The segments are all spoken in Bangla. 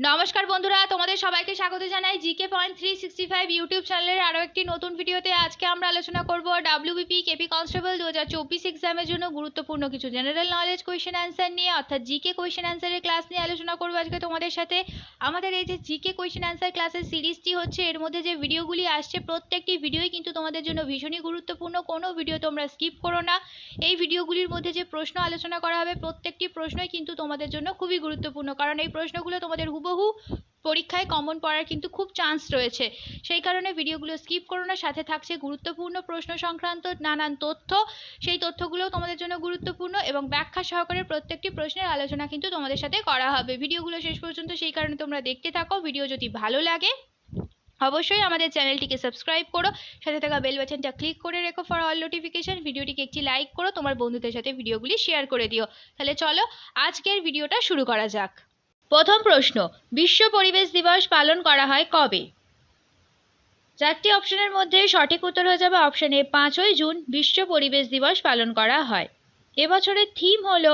নমস্কার বন্ধুরা, তোমাদের সবাইকে স্বাগত জানাই GK point three sixty five YouTube চ্যানেলের আরও একটি নতুন ভিডিওতে। আজকে আমরা আলোচনা করব ডাব্লিউবিপি কেপি কনস্টেবল দু হাজার চব্বিশ এক্সামের জন্য গুরুত্বপূর্ণ কিছু জেনারেল নলেজ কোয়েশ্চেন অ্যান্সার নিয়ে, অর্থাৎ জিকে কোয়েশ্চেন অ্যান্সারের ক্লাস নিয়ে আলোচনা করব আজকে তোমাদের সাথে। আমাদের এই যে জিকে কোয়েশ্চেন অ্যান্সার ক্লাসের সিরিজটি হচ্ছে, এর মধ্যে যে ভিডিওগুলি আসছে, প্রত্যেকটি ভিডিওই কিন্তু তোমাদের জন্য ভীষণই গুরুত্বপূর্ণ। কোনো ভিডিও তোমরা স্কিপ করো না। এই ভিডিওগুলির মধ্যে যে প্রশ্ন আলোচনা করা হবে, প্রত্যেকটি প্রশ্নই কিন্তু তোমাদের জন্য খুবই গুরুত্বপূর্ণ। কারণ এই প্রশ্নগুলো তোমাদের হুবহু পরীক্ষায় কমন পড়ার কিন্তু খুব চান্স রয়েছে। সেই কারণে ভিডিওগুলো স্কিপ করো না, সাথে থাকছে গুরুত্বপূর্ণ প্রশ্ন সংক্রান্ত নানান তথ্য। সেই তথ্যগুলো তোমাদের জন্য গুরুত্বপূর্ণ এবং ব্যাখ্যা সহকারে প্রত্যেকটি প্রশ্নের আলোচনা কিন্তু তোমাদের সাথে করা হবে। ভিডিওগুলো শেষ পর্যন্ত সেই কারণে তোমরা দেখতে থাকো। ভিডিও যদি ভালো লাগে, অবশ্যই আমাদের চ্যানেলটিকে সাবস্ক্রাইব করো। সাথে থাকা বেল বাটনটা ক্লিক করে রেখো ফর অল নোটিফিকেশন ভিডিওটিকে একটি লাইক করো। তোমার বন্ধুদের সাথে ভিডিওগুলি শেয়ার করে দিও। তাহলে চলো, আজকের ভিডিওটা শুরু করা যাক। প্রথম প্রশ্ন, বিশ্ব পরিবেশ দিবস পালন করা হয় কবে? চারটি অপশনের মধ্যে সঠিক উত্তর হয়ে যাবে অপশন পাঁচই জুন বিশ্ব পরিবেশ দিবস পালন করা হয়। এবছরের থিম হল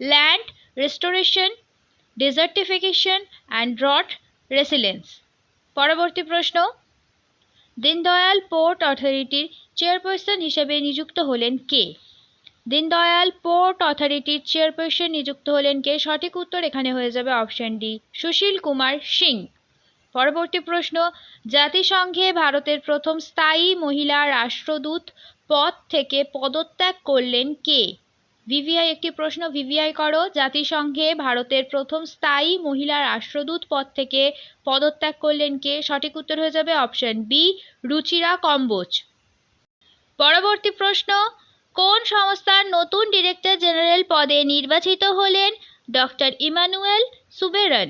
land restoration desertification and drought resilience পরবর্তী প্রশ্ন, দীনদয়াল পোর্ট অথরিটির চেয়ারপারসন হিসেবে নিযুক্ত হলেন কে? দীনদয়াল পোর্ট অথরিটির চেয়ারপারসন নিযুক্ত হলেন কে? সঠিক উত্তর এখানে হয়ে যাবে অপশন ডি, সুশীল কুমার সিং। পরবর্তী প্রশ্ন, জাতিসংঘে ভারতের প্রথম স্থায়ী মহিলা রাষ্ট্রদূত পদ থেকে পদত্যাগ করলেন কে? ভিভিআই একটি প্রশ্ন, ভিভিআই করো। জাতিসংঘে ভারতের প্রথম স্থায়ী মহিলা রাষ্ট্রদূত পদ থেকে পদত্যাগ করলেন কে? সঠিক উত্তর হয়ে যাবে অপশন বি, রুচিরা কম্বোজ। পরবর্তী প্রশ্ন কোন সংস্থার নতুন ডিরেক্টর জেনারেল পদে নির্বাচিত হলেন ডক্টর ইমানুয়েল সুবেরন?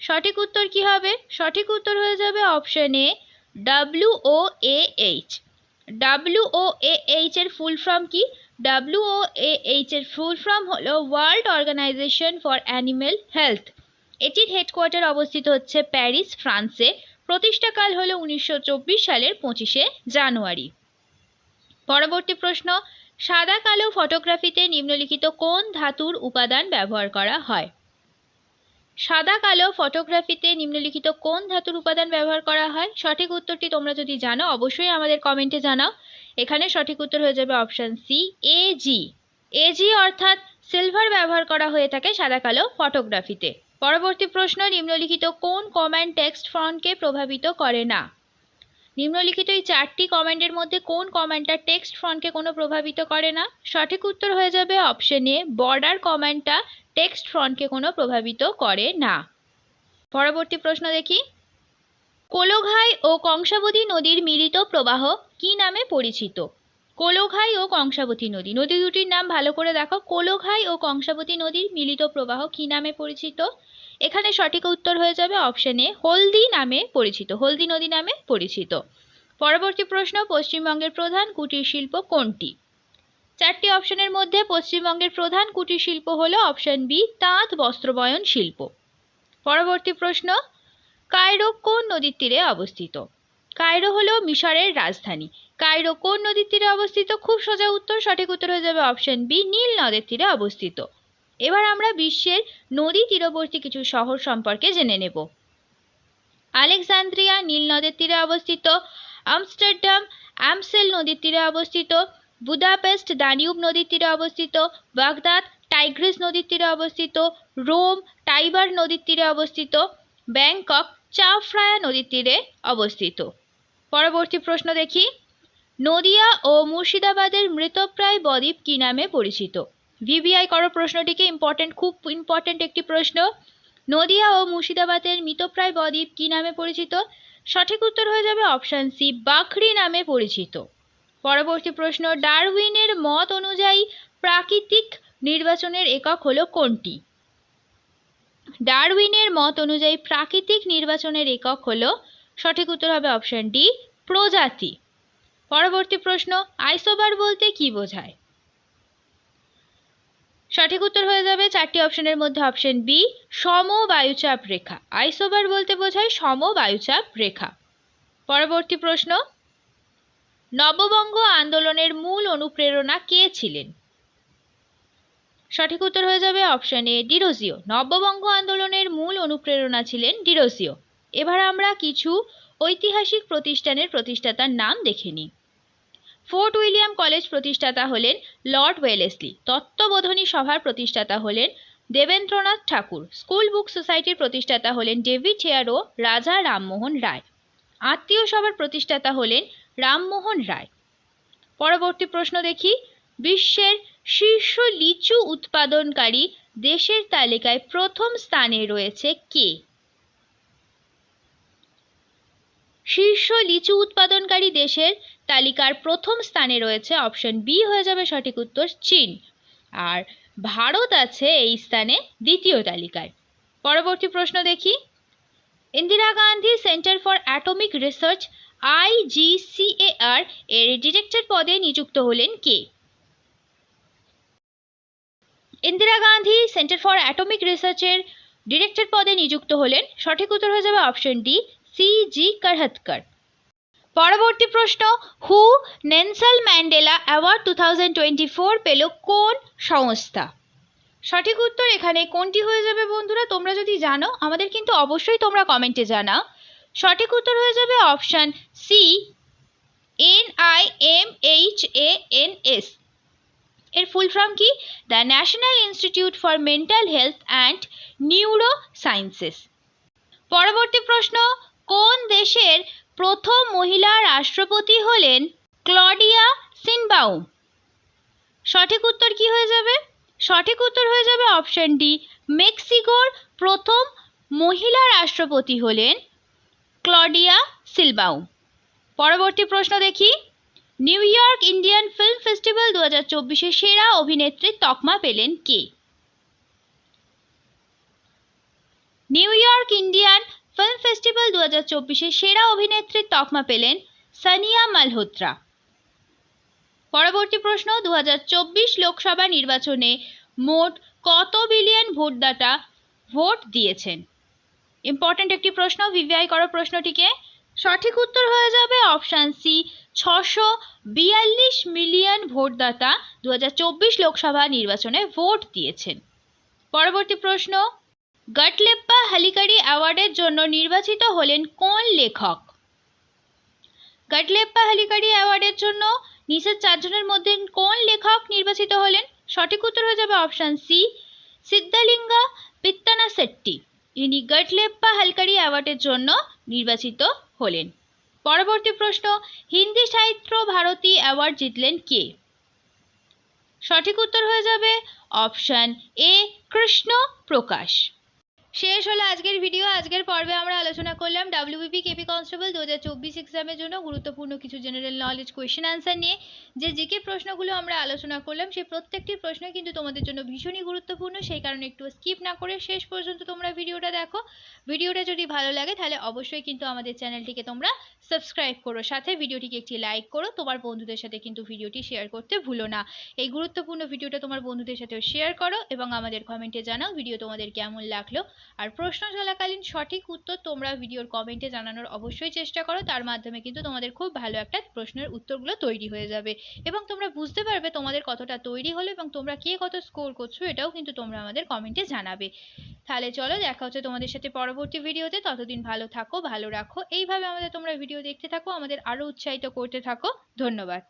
সঠিক উত্তর কি হবে? সঠিক উত্তর হয়ে যাবে option A W O A H W O H এর ফুল ফর্ম কি? ডাব্লিউ ও এইচ এর ফুল ফর্ম হলো world organisation for animal health এটির হেডকোয়ার্টার অবস্থিত হচ্ছে প্যারিস, ফ্রান্সে। প্রতিষ্ঠাকাল হলো উনিশশো সালের পঁচিশে জানুয়ারি। পরবর্তী প্রশ্ন, সাদা কালো ফটোগ্রাফিতে নিম্নলিখিত কোন ধাতুর উপাদান ব্যবহার করা হয়? সাদা কালো ফটোগ্রাফিতে নিম্নলিখিত কোন ধাতুর উপাদান ব্যবহার করা হয়? সঠিক উত্তরটি তোমরা যদি জানো, অবশ্যই আমাদের কমেন্টে জানাও। এখানে সঠিক উত্তর হয়ে যাবে অপশন সি এজি এজি অর্থাৎ সিলভার ব্যবহার করা হয়ে থাকে সাদা কালো ফটোগ্রাফিতে পরবর্তী প্রশ্ন, নিম্নলিখিত কোন কমান্ড টেক্সট ফন্টকে প্রভাবিত করে না? নিম্নলিখিত এই চারটি কমান্ডের মধ্যে কোন কমান্ডটা টেক্সট ফন্টকে কোনো প্রভাবিত করে না? সঠিক উত্তর হয়ে যাবে অপশন এ বর্ডার কমান্ডটা টেক্সট ফন্টকে কোনো প্রভাবিত করে না। পরবর্তী প্রশ্ন দেখি। কোলোঘাই ও কংসাবতী নদীর মিলিত প্রবাহ কি নামে পরিচিত? কোলোঘাই ও কংসাবতী নদী নদী দুটির নাম ভালো করে দেখো। কোলোঘাই ও কংসাবতী নদীর মিলিত প্রবাহ কি নামে পরিচিত? এখানে সঠিক উত্তর হয়ে যাবে অপশন এ হলদি নামে পরিচিত, হলদি নদী নামে পরিচিত। পরবর্তী প্রশ্ন, পশ্চিমবঙ্গের প্রধান কুটির শিল্প কোনটি? চারটি অপশনের মধ্যে পশ্চিমবঙ্গের প্রধান কুটির শিল্প হলো অপশন বি তাঁত বস্ত্রবয়ন শিল্প। পরবর্তী প্রশ্ন, কায়রো কোন নদীর তীরে অবস্থিত? কায়রো হলো মিশরের রাজধানী। কায়রো কোন নদীর তীরে অবস্থিত? খুব সোজা উত্তর, সঠিক উত্তর হয়ে যাবে অপশন বি নীল নদের তীরে অবস্থিত। এবার আমরা বিশ্বের নদী তীরবর্তী কিছু শহর সম্পর্কে জেনে নেব। আলেকজান্দ্রিয়া নীল নদের তীরে অবস্থিত, আমস্টারডাম অ্যামসেল নদীর তীরে অবস্থিত, বুদাপেস্ট দানিউব নদীর তীরে অবস্থিত, বাগদাদ টাইগ্রিস নদীর তীরে অবস্থিত, রোম টাইবার নদীর তীরে অবস্থিত, ব্যাংকক চাফরায়া নদীর তীরে অবস্থিত। পরবর্তী প্রশ্ন দেখি, নদিয়া ও মুর্শিদাবাদের মৃতপ্রায় বদ্বীপ কী নামে পরিচিত? ভিভিআই করো প্রশ্নটিকে ইম্পর্টেন্ট খুব ইম্পর্টেন্ট একটি প্রশ্ন। নদিয়া ও মুর্শিদাবাদের মিতপ্রায় বদ্বীপ কী নামে পরিচিত? সঠিক উত্তর হয়ে যাবে অপশান সি বাখরি নামে পরিচিত। পরবর্তী প্রশ্ন, ডারউইনের মত অনুযায়ী প্রাকৃতিক নির্বাচনের একক হলো কোনটি? ডারউইনের মত অনুযায়ী প্রাকৃতিক নির্বাচনের একক হলো, সঠিক উত্তর হবে অপশন ডি প্রজাতি। পরবর্তী প্রশ্ন, আইসোবার বলতে কি বোঝায়? সঠিক উত্তর হয়ে যাবে চারটি অপশনের মধ্যে অপশন বি, সম বায়ুচাপ রেখা। আইসোবার বলতে বোঝায় সম বায়ুচাপ রেখা। পরবর্তী প্রশ্ন, নববঙ্গ আন্দোলনের মূল অনুপ্রেরণা কে ছিলেন? সঠিক উত্তর হয়ে যাবে অপশন এ, ডিরোজিও। নববঙ্গ আন্দোলনের মূল অনুপ্রেরণা ছিলেন ডিরোজিও। এবার আমরা কিছু ঐতিহাসিক প্রতিষ্ঠানের প্রতিষ্ঠাতার নাম দেখে নিই। ফোর্ট উইলিয়াম কলেজ প্রতিষ্ঠাতা হলেন লর্ড ওয়েলেসলি। তত্ত্ববোধনী সভার প্রতিষ্ঠাতা হলেন দেবেন্দ্রনাথ ঠাকুর। স্কুল বুক সোসাইটির প্রতিষ্ঠাতা হলেন ডেভিড হেয়ার ও রাজা রামমোহন রায়। আত্মীয় সভার প্রতিষ্ঠাতা হলেন রামমোহন রায়। পরবর্তী প্রশ্ন দেখি। বিশ্বের শীর্ষ লিচু উৎপাদনকারী দেশের তালিকায় প্রথম স্থানে রয়েছে কে? শীর্ষ লিচু উৎপাদনকারী দেশের তালিকার প্রথম স্থানে রয়েছে অপশন বি হয়ে যাবে সঠিক উত্তর চীন। আর ভারত আছে এই স্থানে দ্বিতীয় তালিকায়। পরবর্তী প্রশ্ন দেখি। Indira Gandhi centre for atomic research IGCAR এর ডিরেক্টর পদে নিযুক্ত হলেন কে? Indira Gandhi centre for atomic রিসার্চের ডিরেক্টর পদে নিযুক্ত হলেন। সঠিক উত্তর হয়ে যাবে option D C G Karhadkar পরবর্তী প্রশ্ন হু Nelson Mandela award two thousand twenty four পেল কোন সংস্থা? সঠিক উত্তর এখানে কোনটি হয়ে যাবে বন্ধুরা, তোমরা যদি জানো, আমাদের কিন্তু অবশ্যই তোমরা কমেন্টে জানাও। সঠিক উত্তর হয়ে যাবে option C N I M H A N S এর ফুল ফর্ম কি? The national institute for mental health and neuro sciences পরবর্তী প্রশ্ন, কোন দেশের প্রথম মহিলা রাষ্ট্রপতি হলেন ক্লডিয়া সিনবাউম। সঠিক উত্তর কি হয়ে যাবে? সঠিক উত্তর হয়ে যাবে অপশন ডি, মেক্সিকোর প্রথম মহিলা রাষ্ট্রপতি হলেন ক্লডিয়া সিলবাউম। পরবর্তী প্রশ্ন দেখি। New York Indian film festival দু হাজার চব্বিশে সেরা অভিনেত্রীর তকমা পেলেন কে? New York Indian film festival দু হাজার চব্বিশে সেরা অভিনেত্রীর তকমা পেলেন সানিয়া মালহোত্রা। পরবর্তী প্রশ্ন দু হাজার চব্বিশ লোকসভা নির্বাচনে মোট কত বিলিয়ন ভোটদাতা ভোট দিয়েছেন? ইম্পর্ট্যান্ট একটি প্রশ্ন ভিভিআই করো প্রশ্নটিকে। সঠিক উত্তর হয়ে যাবে অপশান সি ছশো বিয়াল্লিশ মিলিয়ন ভোটদাতা দু হাজার চব্বিশ লোকসভা নির্বাচনে ভোট দিয়েছেন। পরবর্তী প্রশ্ন গটলেপ্পা হালিকারি অ্যাওয়ার্ডের জন্য নির্বাচিত হলেন কোন লেখক? গটলেপ্পা হালিকারি অ্যাওয়ার্ডের জন্য নিচের চারজনের মধ্যে কোন লেখক নির্বাচিত হলেন? সঠিক উত্তর হয়ে যাবে অপশান সি, সিদ্ধালিঙ্গা পিত্তানা সেট্টি ইনি গটলেপ্পা হালকারি অ্যাওয়ার্ডের জন্য নির্বাচিত হলেন। পরবর্তী প্রশ্ন, হিন্দি সাহিত্য ভারতী অ্যাওয়ার্ড জিতলেন কে? সঠিক উত্তর হয়ে যাবে অপশন এ, কৃষ্ণ প্রকাশ। শেষ হলো আজকের ভিডিও আজকের পর্বে আমরা আলোচনা করলাম ডাব্লিউবিপি কেপি কনস্টেবল দু হাজার চব্বিশ এক্সামের জন্য গুরুত্বপূর্ণ কিছু জেনারেল নলেজ কোয়েশ্চেন আনসার নিয়ে। যে জিকে প্রশ্নগুলো আমরা আলোচনা করলাম সেই প্রত্যেকটি প্রশ্ন কিন্তু তোমাদের জন্য ভীষণই গুরুত্বপূর্ণ। সেই কারণে একটু স্কিপ না করে শেষ পর্যন্ত তোমরা ভিডিওটা দেখো। ভিডিওটা যদি ভালো লাগে, তাহলে অবশ্যই কিন্তু আমাদের চ্যানেলটিকে তোমরা সাবস্ক্রাইব করো, সাথে ভিডিওটিকে একটি লাইক করো, তোমার বন্ধুদের সাথে কিন্তু ভিডিওটি শেয়ার করতে ভুলো না। এই গুরুত্বপূর্ণ ভিডিওটা তোমার বন্ধুদের সাথেও শেয়ার করো এবং আমাদের কমেন্টে জানাও ভিডিও তোমাদের কেমন লাগল। আর প্রশ্ন চলাকালীন সঠিক উত্তর তোমরা ভিডিওর কমেন্টে জানানোর অবশ্যই চেষ্টা করো, তার মাধ্যমে কিন্তু তোমাদের খুব ভালো একটা প্রশ্নের উত্তরগুলো তৈরি হয়ে যাবে। এবং তোমরা বুঝতে পারবে তোমাদের কতটা তৈরি হলো এবং তোমরা কে কত স্কোর করছ, এটাও কিন্তু তোমরা আমাদের কমেন্টে জানাবে। তাহলে চলো দেখা হচ্ছে তোমাদের সাথে পরবর্তী ভিডিওতে ততদিন ভালো থাকো, ভালো রাখো। এইভাবে আমাদের তোমরা ভিডিও দেখতে থাকো আমাদের আরও উৎসাহিত করতে থাকো। ধন্যবাদ।